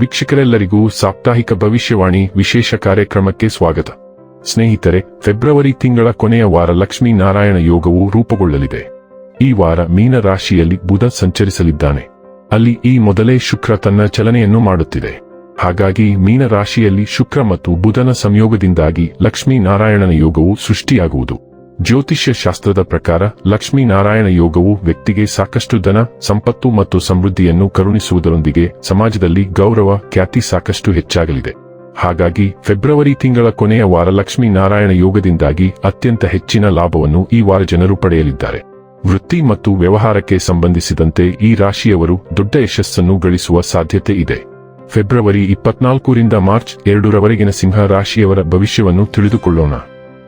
ವೀಕ್ಷಕರೆಲ್ಲರಿಗೂ ಸಾಪ್ತಾಹಿಕ ಭವಿಷ್ಯವಾಣಿ ವಿಶೇಷ ಕಾರ್ಯಕ್ರಮಕ್ಕೆ ಸ್ವಾಗತ. ಸ್ನೇಹಿತರೆ, ಫೆಬ್ರವರಿ ತಿಂಗಳ ಕೊನೆಯ ವಾರ ಲಕ್ಷ್ಮೀ ನಾರಾಯಣ ಯೋಗವು ರೂಪುಗೊಳ್ಳಲಿದೆ. ಈ ವಾರ ಮೀನ ರಾಶಿಯಲ್ಲಿ ಬುಧ ಸಂಚರಿಸಲಿದ್ದಾನೆ. ಅಲ್ಲಿ ಈ ಮೊದಲೇ ಶುಕ್ರ ತನ್ನ ಚಲನೆಯನ್ನು ಮಾಡುತ್ತಿದೆ. ಹಾಗಾಗಿ ಮೀನ ರಾಶಿಯಲ್ಲಿ ಶುಕ್ರ ಮತ್ತು ಬುಧನ ಸಂಯೋಗದಿಂದಾಗಿ ಲಕ್ಷ್ಮೀ ನಾರಾಯಣನ ಯೋಗವು ಸೃಷ್ಟಿಯಾಗುವುದು. ಜ್ಯೋತಿಷ್ಯ ಶಾಸ್ತ್ರದ ಪ್ರಕಾರ ಲಕ್ಷ್ಮೀನಾರಾಯಣ ಯೋಗವು ವ್ಯಕ್ತಿಗೆ ಸಾಕಷ್ಟು ಧನ, ಸಂಪತ್ತು ಮತ್ತು ಸಮೃದ್ಧಿಯನ್ನು ಕರುಣಿಸುವುದರೊಂದಿಗೆ ಸಮಾಜದಲ್ಲಿ ಗೌರವ, ಖ್ಯಾತಿ ಸಾಕಷ್ಟು ಹೆಚ್ಚಾಗಲಿದೆ. ಹಾಗಾಗಿ ಫೆಬ್ರವರಿ ತಿಂಗಳ ಕೊನೆಯ ವಾರ ಲಕ್ಷ್ಮೀನಾರಾಯಣ ಯೋಗದಿಂದಾಗಿ ಅತ್ಯಂತ ಹೆಚ್ಚಿನ ಲಾಭವನ್ನು ಈ ವಾರ ಜನರು ಪಡೆಯಲಿದ್ದಾರೆ. ವೃತ್ತಿ ಮತ್ತು ವ್ಯವಹಾರಕ್ಕೆ ಸಂಬಂಧಿಸಿದಂತೆ ಈ ರಾಶಿಯವರು ದೊಡ್ಡ ಯಶಸ್ಸನ್ನು ಗಳಿಸುವ ಸಾಧ್ಯತೆ ಇದೆ. ಫೆಬ್ರವರಿ ಇಪ್ಪತ್ನಾಲ್ಕರಿಂದ ಮಾರ್ಚ್ ಎರಡರವರೆಗಿನ ಸಿಂಹ ರಾಶಿಯವರ ಭವಿಷ್ಯವನ್ನು ತಿಳಿದುಕೊಳ್ಳೋಣ.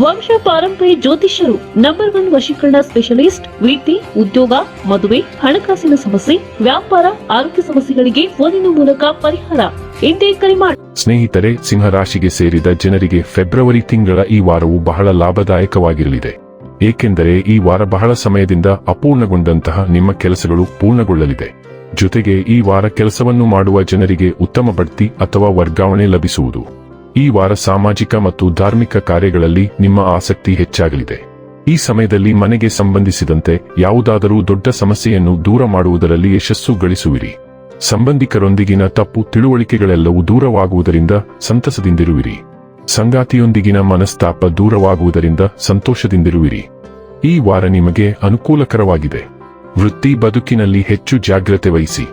ವಂಶ ಪಾರಂಪರ್ಯ ಜ್ಯೋತಿಷ್ಯರು ನಂಬರ್ ಒನ್ ವಶೀಕರಣ ಸ್ಪೆಷಲಿಸ್ಟ್ ವೃತ್ತಿ ಉದ್ಯೋಗ, ಮದುವೆ, ಹಣಕಾಸಿನ ಸಮಸ್ಯೆ, ವ್ಯಾಪಾರ, ಆರೋಗ್ಯ ಸಮಸ್ಯೆಗಳಿಗೆ ಫೋನಿನ ಮೂಲಕ ಪರಿಹಾರ. ಎಂದೇ ಕರೆ ಮಾಡಿ ಸ್ನೇಹಿತರೆ ಸಿಂಹರಾಶಿಗೆ ಸೇರಿದ ಜನರಿಗೆ ಫೆಬ್ರವರಿ ತಿಂಗಳ ಈ ವಾರವು ಬಹಳ ಲಾಭದಾಯಕವಾಗಿರಲಿದೆ. ಏಕೆಂದರೆ ಈ ವಾರ ಬಹಳ ಸಮಯದಿಂದ ಅಪೂರ್ಣಗೊಂಡಂತಹ ನಿಮ್ಮ ಕೆಲಸಗಳು ಪೂರ್ಣಗೊಳ್ಳಲಿದೆ. ಜೊತೆಗೆ ಈ ವಾರ ಕೆಲಸವನ್ನು ಮಾಡುವ ಜನರಿಗೆ ಉತ್ತಮ ಬಡ್ತಿ ಅಥವಾ ವರ್ಗಾವಣೆ ಲಭಿಸುವುದು. ಈ ವಾರ ಸಾಮಾಜಿಕ ಮತ್ತು ಧಾರ್ಮಿಕ ಕಾರ್ಯಗಳಲ್ಲಿ ನಿಮ್ಮ ಆಸಕ್ತಿ ಹೆಚ್ಚಾಗಲಿದೆ. ಈ ಸಮಯದಲ್ಲಿ ಮನೆಗೆ ಸಂಬಂಧಿಸಿದಂತೆ ಯಾವುದಾದರೂ ದೊಡ್ಡ ಸಮಸ್ಯೆಯನ್ನು ದೂರ ಮಾಡುವುದರಲ್ಲಿ ಯಶಸ್ಸು ಗಳಿಸುವಿರಿ. ಸಂಬಂಧಿಕರೊಂದಿಗಿನ ತಪ್ಪು ತಿಳುವಳಿಕೆಗಳೆಲ್ಲವೂ ದೂರವಾಗುವುದರಿಂದ ಸಂತಸದಿಂದಿರುವಿರಿ. ಸಂಗಾತಿಯೊಂದಿಗಿನ ಮನಸ್ತಾಪ ದೂರವಾಗುವುದರಿಂದ ಸಂತೋಷದಿಂದಿರುವಿರಿ. ಈ ವಾರ ನಿಮಗೆ ಅನುಕೂಲಕರವಾಗಿದೆ. ವೃತ್ತಿ ಬದುಕಿನಲ್ಲಿ ಹೆಚ್ಚು ಜಾಗ್ರತೆ ವಹಿಸಿ.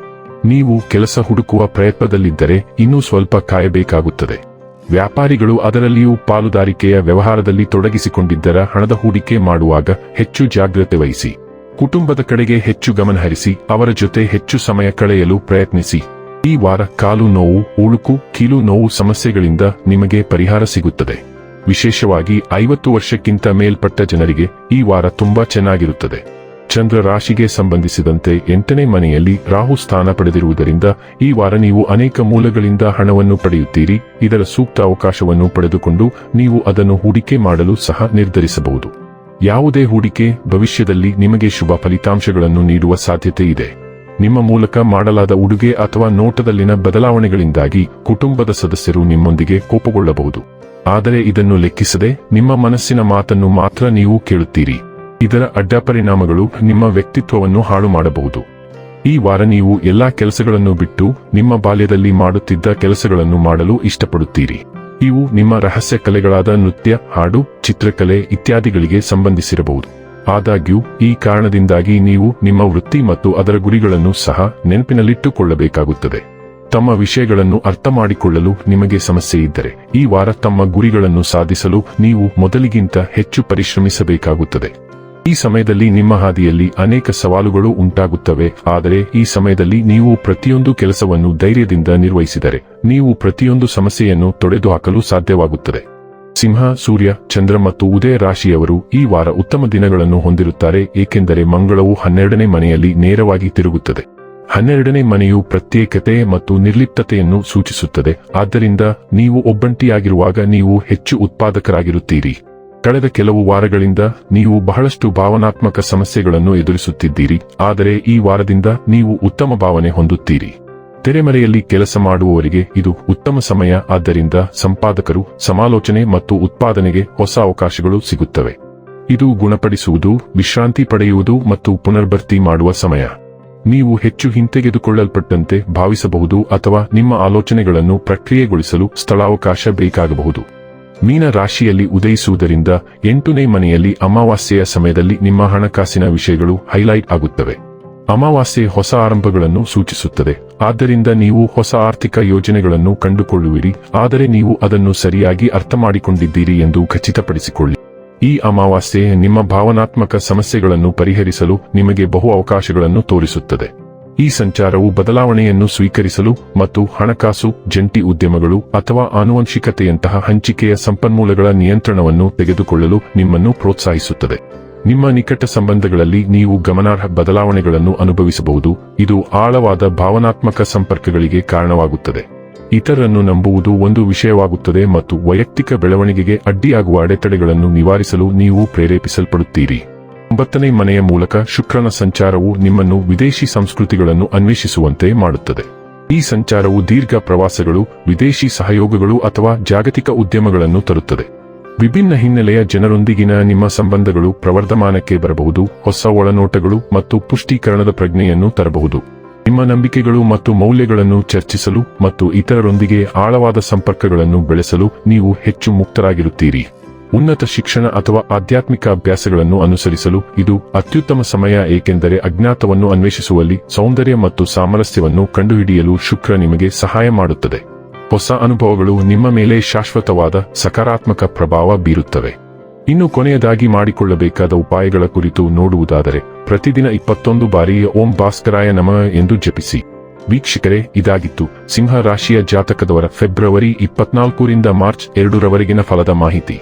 ನೀವು ಕೆಲಸ ಹುಡುಕುವ ಪ್ರಯತ್ನದಲ್ಲಿದ್ದರೆ ಇನ್ನೂ ಸ್ವಲ್ಪ ಕಾಯಬೇಕಾಗುತ್ತದೆ. ವ್ಯಾಪಾರಿಗಳು ಅದರಲ್ಲಿಯೂ ಪಾಲುದಾರಿಕೆಯ ವ್ಯವಹಾರದಲ್ಲಿ ತೊಡಗಿಸಿಕೊಂಡಿದ್ದರ ಹಣದ ಹೂಡಿಕೆ ಮಾಡುವಾಗ ಹೆಚ್ಚು ಜಾಗ್ರತೆ ವಹಿಸಿ. ಕುಟುಂಬದ ಕಡೆಗೆ ಹೆಚ್ಚು ಗಮನಹರಿಸಿ ಅವರ ಜೊತೆ ಹೆಚ್ಚು ಸಮಯ ಕಳೆಯಲು ಪ್ರಯತ್ನಿಸಿ. ಈ ವಾರ ಕಾಲು ನೋವು, ಉಳುಕು, ಕೀಲು ನೋವು ಸಮಸ್ಯೆಗಳಿಂದ ನಿಮಗೆ ಪರಿಹಾರ ಸಿಗುತ್ತದೆ. ವಿಶೇಷವಾಗಿ ಐವತ್ತು ವರ್ಷಕ್ಕಿಂತ ಮೇಲ್ಪಟ್ಟ ಜನರಿಗೆ ಈ ವಾರ ತುಂಬಾ ಚೆನ್ನಾಗಿರುತ್ತದೆ. ಚಂದ್ರ ರಾಶಿಗೆ ಸಂಬಂಧಿಸಿದಂತೆ ಎಂಟನೇ ಮನೆಯಲ್ಲಿ ರಾಹು ಸ್ಥಾನ ಪಡೆದಿರುವುದರಿಂದ ಈ ವಾರ ನೀವು ಅನೇಕ ಮೂಲಗಳಿಂದ ಹಣವನ್ನು ಪಡೆಯುತ್ತೀರಿ. ಇದರ ಸೂಕ್ತ ಅವಕಾಶವನ್ನು ಪಡೆದುಕೊಂಡು ನೀವು ಅದನ್ನು ಹೂಡಿಕೆ ಮಾಡಲು ಸಹ ನಿರ್ಧರಿಸಬಹುದು. ಯಾವುದೇ ಹೂಡಿಕೆ ಭವಿಷ್ಯದಲ್ಲಿ ನಿಮಗೆ ಶುಭ ಫಲಿತಾಂಶಗಳನ್ನು ನೀಡುವ ಸಾಧ್ಯತೆ ಇದೆ. ನಿಮ್ಮ ಮೂಲಕ ಮಾಡಲಾದ ಉಡುಗೆ ಅಥವಾ ನೋಟದಲ್ಲಿನ ಬದಲಾವಣೆಗಳಿಂದಾಗಿ ಕುಟುಂಬದ ಸದಸ್ಯರು ನಿಮ್ಮೊಂದಿಗೆ ಕೋಪಗೊಳ್ಳಬಹುದು. ಆದರೆ ಇದನ್ನು ಲೆಕ್ಕಿಸದೆ ನಿಮ್ಮ ಮನಸ್ಸಿನ ಮಾತನ್ನು ಮಾತ್ರ ನೀವು ಕೇಳುತ್ತೀರಿ. ಇದರ ಅಡ್ಡಪರಿಣಾಮಗಳು ನಿಮ್ಮ ವ್ಯಕ್ತಿತ್ವವನ್ನು ಹಾಳು ಮಾಡಬಹುದು. ಈ ವಾರ ನೀವು ಎಲ್ಲಾ ಕೆಲಸಗಳನ್ನು ಬಿಟ್ಟು ನಿಮ್ಮ ಬಾಲ್ಯದಲ್ಲಿ ಮಾಡುತ್ತಿದ್ದ ಕೆಲಸಗಳನ್ನು ಮಾಡಲು ಇಷ್ಟಪಡುತ್ತೀರಿ. ಇವು ನಿಮ್ಮ ರಹಸ್ಯ ಕಲೆಗಳಾದ ನೃತ್ಯ, ಹಾಡು, ಚಿತ್ರಕಲೆ ಇತ್ಯಾದಿಗಳಿಗೆ ಸಂಬಂಧಿಸಿರಬಹುದು. ಆದಾಗ್ಯೂ, ಈ ಕಾರಣದಿಂದಾಗಿ ನೀವು ನಿಮ್ಮ ವೃತ್ತಿ ಮತ್ತು ಅದರ ಗುರಿಗಳನ್ನು ಸಹ ನೆನಪಿನಲ್ಲಿಟ್ಟುಕೊಳ್ಳಬೇಕಾಗುತ್ತದೆ. ತಮ್ಮ ವಿಷಯಗಳನ್ನು ಅರ್ಥ ಮಾಡಿಕೊಳ್ಳಲು ನಿಮಗೆ ಸಮಸ್ಯೆ ಇದ್ದರೆ, ಈ ವಾರ ತಮ್ಮ ಗುರಿಗಳನ್ನು ಸಾಧಿಸಲು ನೀವು ಮೊದಲಿಗಿಂತ ಹೆಚ್ಚು ಪರಿಶ್ರಮಿಸಬೇಕಾಗುತ್ತದೆ. ಈ ಸಮಯದಲ್ಲಿ ನಿಮ್ಮ ಹಾದಿಯಲ್ಲಿ ಅನೇಕ ಸವಾಲುಗಳು ಉಂಟಾಗುತ್ತವೆ, ಆದರೆ ಈ ಸಮಯದಲ್ಲಿ ನೀವು ಪ್ರತಿಯೊಂದು ಕೆಲಸವನ್ನು ಧೈರ್ಯದಿಂದ ನಿರ್ವಹಿಸಿದರೆ, ನೀವು ಪ್ರತಿಯೊಂದು ಸಮಸ್ಯೆಯನ್ನು ತೊಡೆದುಹಾಕಲು ಸಾಧ್ಯವಾಗುತ್ತದೆ. ಸಿಂಹ, ಸೂರ್ಯ, ಚಂದ್ರ ಮತ್ತು ಉದಯ ರಾಶಿಯವರು ಈ ವಾರ ಉತ್ತಮ ದಿನಗಳನ್ನು ಹೊಂದಿರುತ್ತಾರೆ, ಏಕೆಂದರೆ ಮಂಗಳವು ಹನ್ನೆರಡನೇ ಮನೆಯಲ್ಲಿ ನೇರವಾಗಿ ತಿರುಗುತ್ತದೆ. ಹನ್ನೆರಡನೇ ಮನೆಯು ಪ್ರತ್ಯೇಕತೆ ಮತ್ತು ನಿರ್ಲಿಪ್ತತೆಯನ್ನು ಸೂಚಿಸುತ್ತದೆ, ಆದ್ದರಿಂದ ನೀವು ಒಬ್ಬಂಟಿಯಾಗಿರುವಾಗ ನೀವು ಹೆಚ್ಚು ಉತ್ಪಾದಕರಾಗಿರುತ್ತೀರಿ. ಕಳೆದ ಕೆಲವು ವಾರಗಳಿಂದ ನೀವು ಬಹಳಷ್ಟು ಭಾವನಾತ್ಮಕ ಸಮಸ್ಯೆಗಳನ್ನು ಎದುರಿಸುತ್ತಿದ್ದೀರಿ, ಆದರೆ ಈ ವಾರದಿಂದ ನೀವು ಉತ್ತಮ ಭಾವನೆ ಹೊಂದುತ್ತೀರಿ. ತೆರೆಮರೆಯಲ್ಲಿ ಕೆಲಸ ಮಾಡುವವರಿಗೆ ಇದು ಉತ್ತಮ ಸಮಯ, ಆದ್ದರಿಂದ ಸಂಪಾದಕರು, ಸಮಾಲೋಚನೆ ಮತ್ತು ಉತ್ಪಾದನೆಗೆ ಹೊಸ ಅವಕಾಶಗಳು ಸಿಗುತ್ತವೆ. ಇದು ಗುಣಪಡಿಸುವುದು, ವಿಶ್ರಾಂತಿ ಪಡೆಯುವುದು ಮತ್ತು ಪುನರ್ಭರ್ತಿ ಮಾಡುವ ಸಮಯ. ನೀವು ಹೆಚ್ಚು ಹಿಂತೆಗೆದುಕೊಳ್ಳಲ್ಪಟ್ಟಂತೆ ಭಾವಿಸಬಹುದು ಅಥವಾ ನಿಮ್ಮ ಆಲೋಚನೆಗಳನ್ನು ಪ್ರಕ್ರಿಯೆಗೊಳಿಸಲು ಸ್ಥಳಾವಕಾಶ ಬೇಕಾಗಬಹುದು. ಮೀನ ರಾಶಿಯಲ್ಲಿ ಉದಯಿಸುವುದರಿಂದ ಎಂಟನೇ ಮನೆಯಲ್ಲಿ ಅಮಾವಾಸ್ಯೆಯ ಸಮಯದಲ್ಲಿ ನಿಮ್ಮ ಹಣಕಾಸಿನ ವಿಷಯಗಳು ಹೈಲೈಟ್ ಆಗುತ್ತವೆ. ಅಮಾವಾಸ್ಯೆ ಹೊಸ ಆರಂಭಗಳನ್ನು ಸೂಚಿಸುತ್ತದೆ. ಆದ್ದರಿಂದ ನೀವು ಹೊಸ ಆರ್ಥಿಕ ಯೋಜನೆಗಳನ್ನು ಕಂಡುಕೊಳ್ಳುವಿರಿ. ಆದರೆ ನೀವು ಅದನ್ನು ಸರಿಯಾಗಿ ಅರ್ಥ ಮಾಡಿಕೊಂಡಿದ್ದೀರಿ ಎಂದು ಖಚಿತಪಡಿಸಿಕೊಳ್ಳಿ. ಈ ಅಮಾವಾಸ್ಯೆ ನಿಮ್ಮ ಭಾವನಾತ್ಮಕ ಸಮಸ್ಯೆಗಳನ್ನು ಪರಿಹರಿಸಲು ನಿಮಗೆ ಬಹು ಅವಕಾಶಗಳನ್ನು ತೋರಿಸುತ್ತದೆ. ಈ ಸಂಚಾರವು ಬದಲಾವಣೆಯನ್ನು ಸ್ವೀಕರಿಸಲು ಮತ್ತು ಹಣಕಾಸು, ಜಂಟಿ ಉದ್ಯಮಗಳು ಅಥವಾ ಆನುವಂಶಿಕತೆಯಂತಹ ಹಂಚಿಕೆಯ ಸಂಪನ್ಮೂಲಗಳ ನಿಯಂತ್ರಣವನ್ನು ತೆಗೆದುಕೊಳ್ಳಲು ನಿಮ್ಮನ್ನು ಪ್ರೋತ್ಸಾಹಿಸುತ್ತದೆ. ನಿಮ್ಮ ನಿಕಟ ಸಂಬಂಧಗಳಲ್ಲಿ ನೀವು ಗಮನಾರ್ಹ ಬದಲಾವಣೆಗಳನ್ನು ಅನುಭವಿಸಬಹುದು. ಇದು ಆಳವಾದ ಭಾವನಾತ್ಮಕ ಸಂಪರ್ಕಗಳಿಗೆ ಕಾರಣವಾಗುತ್ತದೆ. ಇತರರನ್ನು ನಂಬುವುದು ಒಂದು ವಿಷಯವಾಗುತ್ತದೆ ಮತ್ತು ವೈಯಕ್ತಿಕ ಬೆಳವಣಿಗೆಗೆ ಅಡ್ಡಿಯಾಗುವ ಅಡೆತಡೆಗಳನ್ನು ನಿವಾರಿಸಲು ನೀವು ಪ್ರೇರೇಪಿಸಲ್ಪಡುತ್ತೀರಿ. ಒಂಬತ್ತನೇ ಮನೆಯ ಮೂಲಕ ಶುಕ್ರನ ಸಂಚಾರವು ನಿಮ್ಮನ್ನು ವಿದೇಶಿ ಸಂಸ್ಕೃತಿಗಳನ್ನು ಅನ್ವೇಷಿಸುವಂತೆ ಮಾಡುತ್ತದೆ. ಈ ಸಂಚಾರವು ದೀರ್ಘ ಪ್ರವಾಸಗಳು, ವಿದೇಶಿ ಸಹಯೋಗಗಳು ಅಥವಾ ಜಾಗತಿಕ ಉದ್ಯಮಗಳನ್ನು ತರುತ್ತದೆ. ವಿಭಿನ್ನ ಹಿನ್ನೆಲೆಯ ಜನರೊಂದಿಗಿನ ನಿಮ್ಮ ಸಂಬಂಧಗಳು ಪ್ರವರ್ಧಮಾನಕ್ಕೆ ಬರಬಹುದು, ಹೊಸ ಒಳನೋಟಗಳು ಮತ್ತು ಪುಷ್ಟೀಕರಣದ ಪ್ರಜ್ಞೆಯನ್ನು ತರಬಹುದು. ನಿಮ್ಮ ನಂಬಿಕೆಗಳು ಮತ್ತು ಮೌಲ್ಯಗಳನ್ನು ಚರ್ಚಿಸಲು ಮತ್ತು ಇತರರೊಂದಿಗೆ ಆಳವಾದ ಸಂಪರ್ಕಗಳನ್ನು ಬೆಳೆಸಲು ನೀವು ಹೆಚ್ಚು ಮುಕ್ತರಾಗಿರುತ್ತೀರಿ. ಉನ್ನತ ಶಿಕ್ಷಣ ಅಥವಾ ಆಧ್ಯಾತ್ಮಿಕ ಅಭ್ಯಾಸಗಳನ್ನು ಅನುಸರಿಸಲು ಇದು ಅತ್ಯುತ್ತಮ ಸಮಯ, ಏಕೆಂದರೆ ಅಜ್ಞಾತವನ್ನು ಅನ್ವೇಷಿಸುವಲ್ಲಿ ಸೌಂದರ್ಯ ಮತ್ತು ಸಾಮರಸ್ಯವನ್ನು ಕಂಡುಹಿಡಿಯಲು ಶುಕ್ರ ನಿಮಗೆ ಸಹಾಯ ಮಾಡುತ್ತದೆ. ಹೊಸ ಅನುಭವಗಳು ನಿಮ್ಮ ಮೇಲೆ ಶಾಶ್ವತವಾದ ಸಕಾರಾತ್ಮಕ ಪ್ರಭಾವ ಬೀರುತ್ತವೆ. ಇನ್ನು ಕೊನೆಯದಾಗಿ ಮಾಡಿಕೊಳ್ಳಬೇಕಾದ ಉಪಾಯಗಳ ಕುರಿತು ನೋಡುವುದಾದರೆ, ಪ್ರತಿದಿನ ಇಪ್ಪತ್ತೊಂದು ಬಾರಿ ಓಂ ಭಾಸ್ಕರಾಯ ನಮಃ ಎಂದು ಜಪಿಸಿ. ವೀಕ್ಷಕರೇ, ಇದಾಗಿತ್ತು ಸಿಂಹ ರಾಶಿಯ ಜಾತಕದವರ ಫೆಬ್ರವರಿ ಇಪ್ಪತ್ನಾಲ್ಕರಿಂದ ಮಾರ್ಚ್ ಎರಡರವರೆಗಿನ ಫಲದ ಮಾಹಿತಿ.